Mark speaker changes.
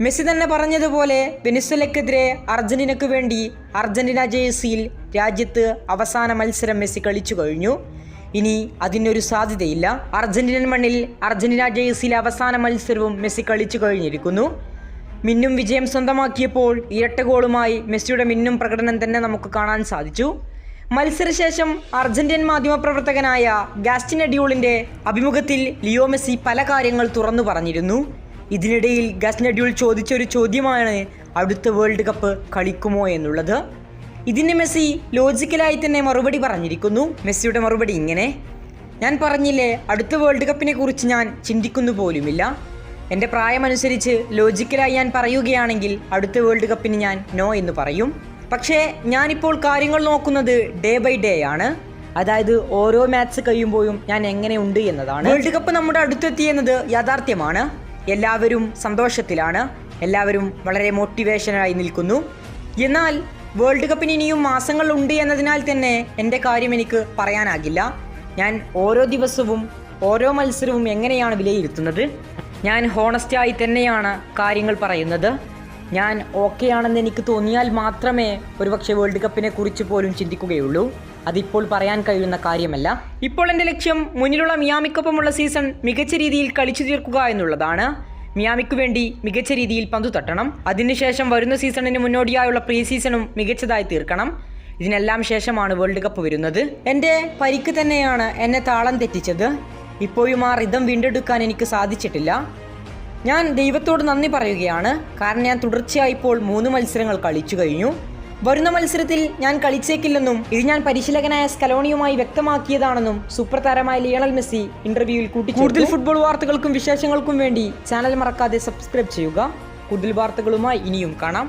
Speaker 1: Messi തന്നെ പറഞ്ഞതുപോലെ വെനിസ്വലയ്ക്കെതിരെ അർജന്റീനയ്ക്ക് വേണ്ടി അർജന്റീന ജേഴ്സിയിൽ രാജ്യത്ത് അവസാന മത്സരം മെസ്സി കളിച്ചു കഴിഞ്ഞു. ഇനി അതിനൊരു സാധ്യതയില്ല. അർജന്റീനൻ മണ്ണിൽ അർജന്റീന ജേഴ്സിയിലെ അവസാന മത്സരവും മെസ്സി കളിച്ചു കഴിഞ്ഞിരിക്കുന്നു. മിന്നും വിജയം സ്വന്തമാക്കിയപ്പോൾ ഇരട്ട ഗോളുമായി മെസ്സിയുടെ മിന്നും പ്രകടനം തന്നെ നമുക്ക് കാണാൻ സാധിച്ചു. മത്സരശേഷം അർജന്റീൻ മാധ്യമപ്രവർത്തകനായ ഗാസ്റ്റിൻ അഡിയോളിന്റെ അഭിമുഖത്തിൽ ലിയോ മെസ്സി പല കാര്യങ്ങൾ തുറന്നു പറഞ്ഞിരുന്നു. ഇതിനിടയിൽ ഗസ്നഡ്യൂൾ ചോദിച്ച ചോദിച്ചൊരു ചോദ്യമാണ് അടുത്ത വേൾഡ് കപ്പ് കളിക്കുമോ എന്നുള്ളത്. ഇതിന് മെസ്സി ലോജിക്കലായി തന്നെ മറുപടി പറഞ്ഞിരിക്കുന്നു. മെസ്സിയുടെ മറുപടി ഇങ്ങനെ ഞാൻ പറഞ്ഞില്ലേ അടുത്ത വേൾഡ് കപ്പിനെ കുറിച്ച് ഞാൻ ചിന്തിക്കുന്നു പോലുമില്ല. എന്റെ പ്രായമനുസരിച്ച് ലോജിക്കലായി ഞാൻ പറയുകയാണെങ്കിൽ അടുത്ത വേൾഡ് കപ്പിന് ഞാൻ നോ എന്ന് പറയും. പക്ഷേ ഞാനിപ്പോൾ കാര്യങ്ങൾ നോക്കുന്നത് ഡേ ബൈ ഡേ ആണ്. അതായത് ഓരോ മാച്ച് കഴിയുമ്പോഴും ഞാൻ എങ്ങനെയുണ്ട് എന്നതാണ്. വേൾഡ് കപ്പ് നമ്മുടെ അടുത്തെത്തിയെന്നത് യാഥാർത്ഥ്യമാണ്. എല്ലാവരും സന്തോഷത്തിലാണ്. എല്ലാവരും വളരെ മോട്ടിവേഷനായി നിൽക്കുന്നു. എന്നാൽ വേൾഡ് കപ്പിന് ഇനിയും മാസങ്ങളുണ്ട് എന്നതിനാൽ തന്നെ എന്റെ കാര്യം എനിക്ക് പറയാനാകില്ല. ഞാൻ ഓരോ ദിവസവും ഓരോ മത്സരവും എങ്ങനെയാണ് വിലയിരുത്തുന്നത്? ഞാൻ ഹോണസ്റ്റായി തന്നെയാണ് കാര്യങ്ങൾ പറയുന്നത്. ഞാൻ ഓക്കെ ആണെന്ന് എനിക്ക് തോന്നിയാൽ മാത്രമേ ഒരുപക്ഷെ വേൾഡ് കപ്പിനെ കുറിച്ച് പോലും ചിന്തിക്കുകയുള്ളൂ. അതിപ്പോൾ പറയാൻ കഴിയുന്ന കാര്യമല്ല. ഇപ്പോൾ എന്റെ ലക്ഷ്യം മുന്നിലുള്ള മിയാമിക്കൊപ്പമുള്ള സീസൺ മികച്ച രീതിയിൽ കളിച്ചു തീർക്കുക എന്നുള്ളതാണ്. മിയാമിക്ക് വേണ്ടി മികച്ച രീതിയിൽ പന്തു തട്ടണം. അതിനുശേഷം വരുന്ന സീസണിന് മുന്നോടിയായുള്ള പ്രീ സീസണും മികച്ചതായി തീർക്കണം. ഇതിനെല്ലാം ശേഷമാണ് വേൾഡ് കപ്പ് വരുന്നത്. എന്റെ പരിക്ക് തന്നെയാണ് എന്നെ താളം തെറ്റിച്ചത്. ഇപ്പോഴും ആ റിതം വീണ്ടെടുക്കാൻ എനിക്ക് സാധിച്ചിട്ടില്ല. ഞാൻ ദൈവത്തോട് നന്ദി പറയുകയാണ്. കാരണം ഞാൻ തുടർച്ചയായി ഇപ്പോൾ മൂന്ന് മത്സരങ്ങൾ കളിച്ചു കഴിഞ്ഞു. വരുന്ന മത്സരത്തിൽ ഞാൻ കളിച്ചേക്കില്ലെന്നും ഇത് ഞാൻ പരിശീലകനായ സ്കലോണിയുമായി വ്യക്തമാക്കിയതാണെന്നും സൂപ്പർ താരമായ ലിയണൽ മെസ്സി ഇന്റർവ്യൂവിൽ കൂട്ടി കൂടുതൽ ഫുട്ബോൾ വാർത്തകൾക്കും വിശേഷങ്ങൾക്കും വേണ്ടി ചാനൽ മറക്കാതെ സബ്സ്ക്രൈബ് ചെയ്യുക. കൂടുതൽ വാർത്തകളുമായി ഇനിയും കാണാം.